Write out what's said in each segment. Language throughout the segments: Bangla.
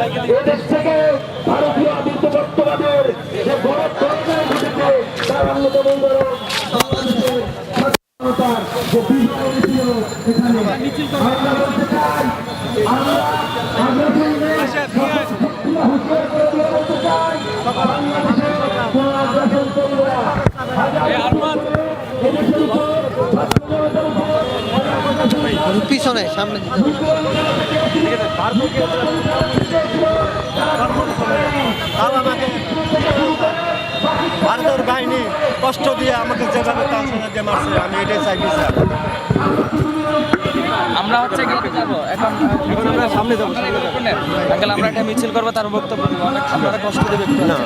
এদেশ থেকে ভারতীয় আধিপত্যবাদের যে বড় পরাজয় ঘটেছে তার অন্যতম বাংলাদেশের যে বিজয় ছিল এখানে আমরা বলতে চাই। আমরা আগ্রাসনের হুঁশিয়ার করে দিয়ে বলতে চাই। বাংলাদেশের কোন আগ্রাসন করবে না হাজার বছর ধরে এদেশের উপর ছাত্র উপর পিছনে সামনে তারা আমাকে ভারতের বাহিনী কষ্ট দিয়ে আমাকে যেভাবে তাছাড়া দিয়ে মারছে আমি এটাই চাই বিচার আমরা হচ্ছে যাব। এখন আমরা সামনে যাব। আঙ্কেল আমরা একটা মিছিল করব তার বক্তব্য দেবো অনেক আপনারা কষ্ট দেবে না।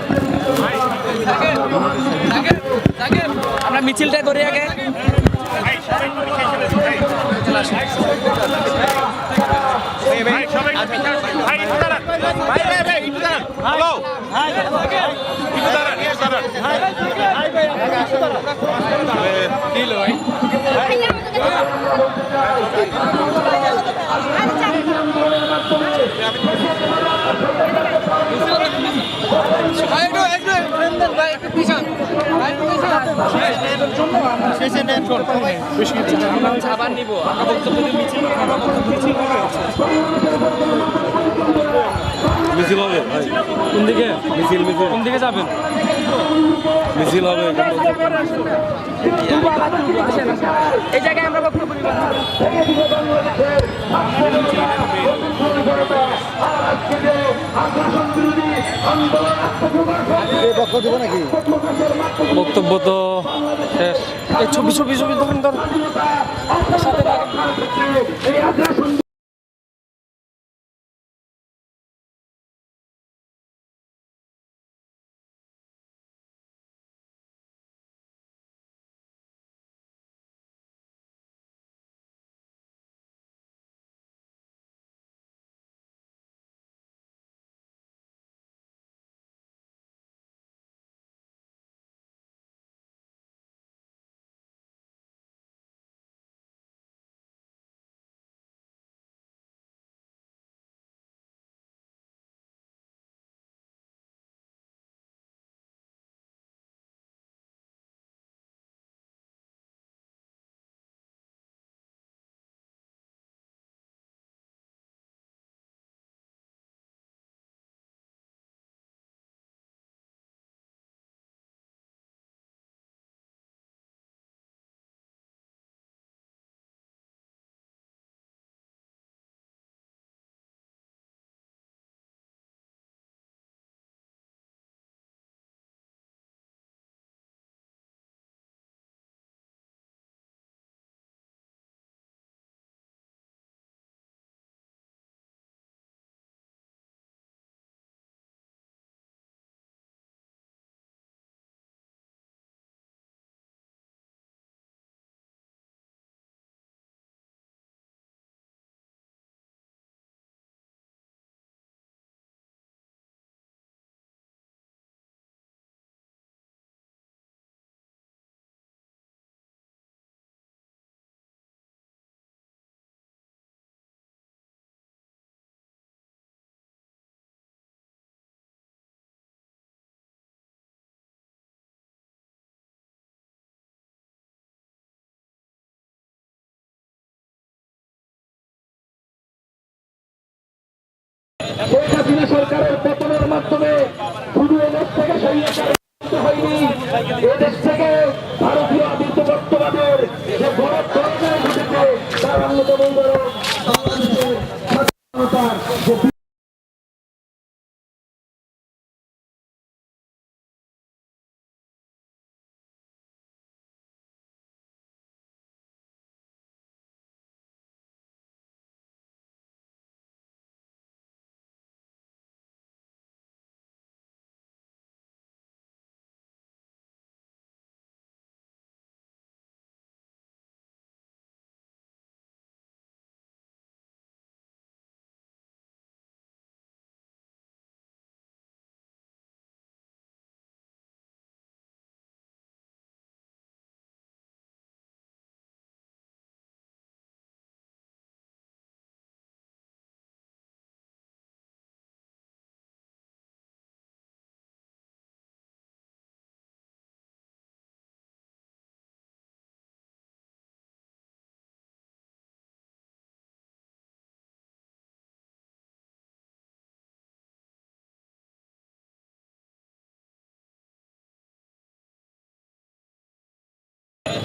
আমরা মিছিলটা করি আগে। আমরা হচ্ছে আবার নিব। আমরা বক্তব্য মিছিল আমরা বক্তব্য কোন দিকে? মিছিল মিছিল। কোন দিকে যাবেন? মিছিল হবে এই জায়গায় আমরা বক্তব্য তো শেষ। এই ছবি ছবি ছবি ধরেন ধরেন সাথে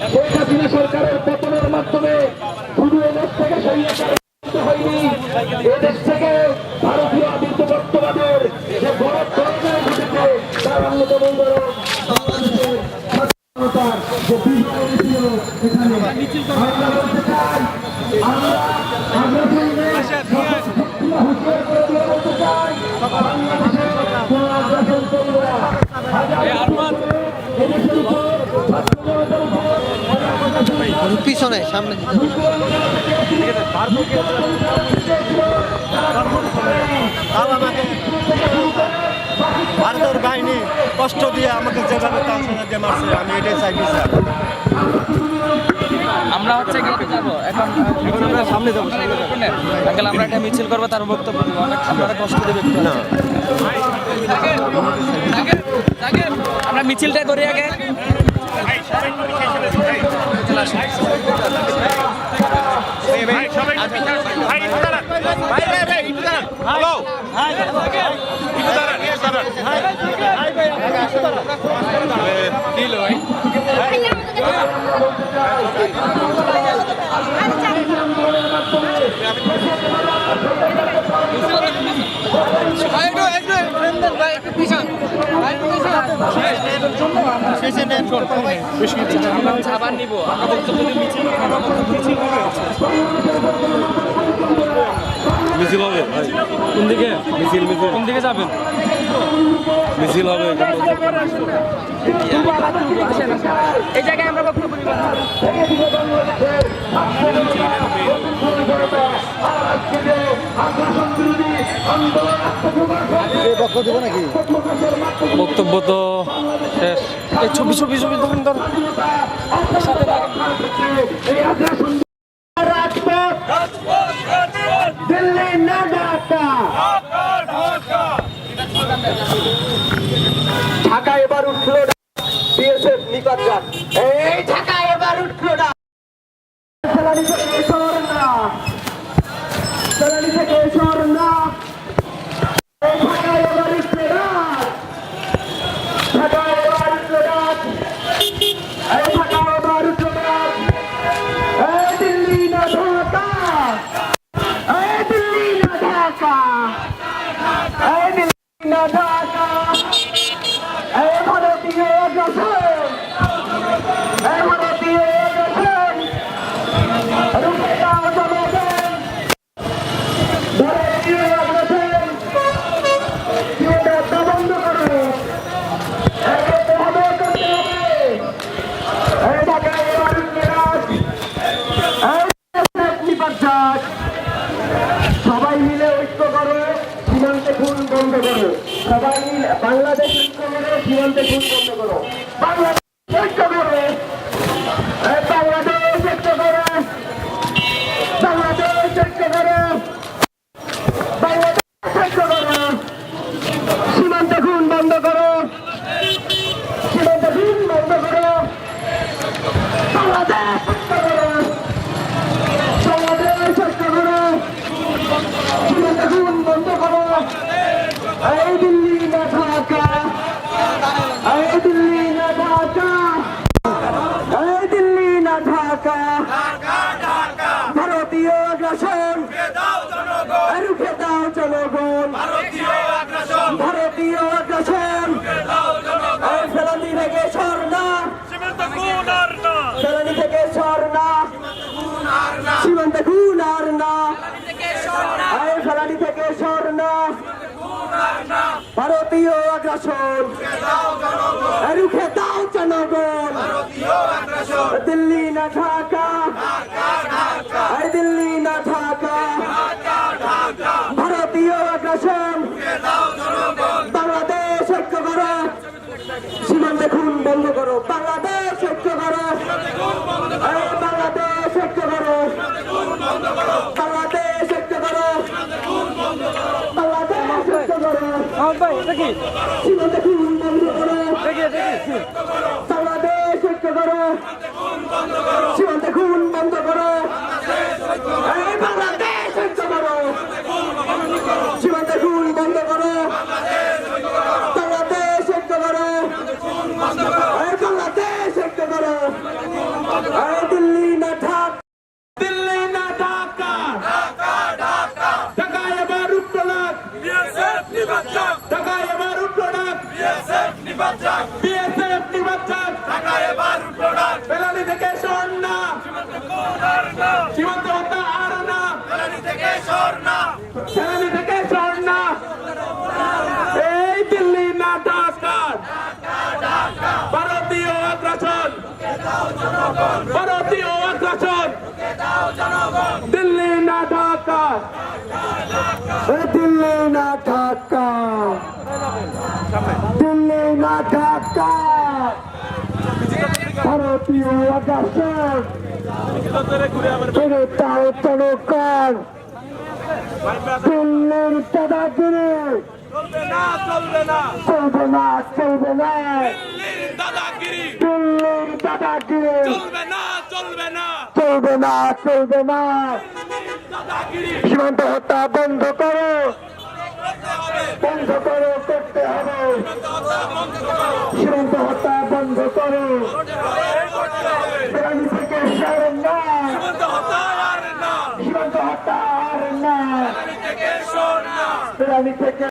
শেখ হাসিনা সরকারের পতনের মাধ্যমে শুধু এদেশ থেকে সরিয়ে হয়নি। এদেশ থেকে ভারতীয় আদিত্য যে বড় প্রয়োজন ঘটেছে তার অন্যতম উদাহরণ বাংলাদেশের স্বাধীনতার যে বিজয় ছিল এখানে আমরা বলতে চাই আমরা আমরা হুঁশিয়ার করে দিয়ে বলতে চাই বাংলাদেশে কোনো আগ্রাসন চলবে না হাজার এদেশের উপর ছাত্র জনতার উপর পিছনে সামনে। ভারতের বাহিনী কষ্ট দিয়ে আমাকে যেভাবে দিয়ে মারছে আমি এটাই চাইছি স্যার আমরা হচ্ছে গেটে যাব এখন এখন আমরা সামনে যাব আঙ্কেল আমরা একটা মিছিল করব তার বক্তব্য দিব অনেক আপনারা কষ্ট দেবে না। আমরা মিছিলটা করি আগে। চলে আমরা হচ্ছে আবার নিবো আমরা বক্তব্য মিছিল হবে। কোন দিকে? মিছিল মিছিল। কোন দিকে যাবেন? মিছিল হবে এই জায়গায় আমরা বক্তব্য দিব বক্তব্য তো শেষ। এই ছবি ছবি ছবি ধরুন ধরুন। রাজপথ দিল্লি না ঢাকা ঢাকা এবার উঠল বিএসএফ নিপাত এই সবাই মিলে ঐক্য করো, সীমান্তে খুন বন্ধ করো। সবাই মিলে বাংলাদেশ ঐক্য করো, সীমান্তে খুন বন্ধ করো। বাংলাদেশ ঐক্য করো এই বাংলাদেশ ঐক্য করো বাংলাদেশ ঐক্য করো বাংলাদেশ ঐক্য করো সীমান্তে খুন বন্ধ করো সীমান্তে খুন বন্ধ করো বাংলাদেশ ঐক্য করো বাংলাদেশ ঐক্য করো খুন বন্ধ করো এই দিল্লি না ঢাকা এই দিল্লি না ঢাকা এই দিল্লি না ঢাকা ভারতীয় আগ্রাসন। রুখে দাও জনগণ। ভারতীয় আগ্রাসন। ফেলানি থেকে স্বর্ণা। ফেলানি থেকে স্বর্ণা। সীমান্ত খুন আর না। থেকে স্বর্ণ। ভারতীয় আগ্রাসন। রুখে দাও জনগণ। দিল্লি না ঢাকা। দিল্লি না ঢাকা। ভারতীয় আগ্রাসন। বাংলাদেশ ঐক্য করো। সীমান্তে খুন বন্ধ করো। বাংলাদেশ ঐক্য করো। বাংলাদেশ ঐক্য করো বাংলাদেশ ঐক্য করো বাংলাদেশ ঐক্য করো করো দেখি দেখি। বাংলাদেশ ঐক্য করো। সীমান্তে খুন বন্ধ করো। বাংলাদেশ ঐক্য করো সীমান্তে খুন বন্ধ করো বাংলাদেশ ঐক্য করো এই বাংলাদেশ ঐক্য করো বিএসএফ নির্বাচন বেলালি থেকে স্বর্ণা সীমান্ত হত্যা আর না। বেলালি থেকে স্বর্ণা এই দিল্লি না ঢাকা। ভারতীয় আগ্রাসন। ভারতীয় আগ্রাসন। দিল্লি না ঢাকা। দিল্লি না ঢাকা। দিল্লি না ঢাকা। ভারতীয় আগ্রাসন। ছেড়ে তাও তনকার দিল্লির দাদাগিরি চলবে না চলবে না দিল্লির দাদাগিরি চলবে না চলবে না সীমান্ত হত্যা বন্ধ করো বন্ধ করো করতে হবে সীমান্ত হত্যা বন্ধ করো বিরানি হত্যা সরেন না সীমান্ত হত্যা আর না। থেকে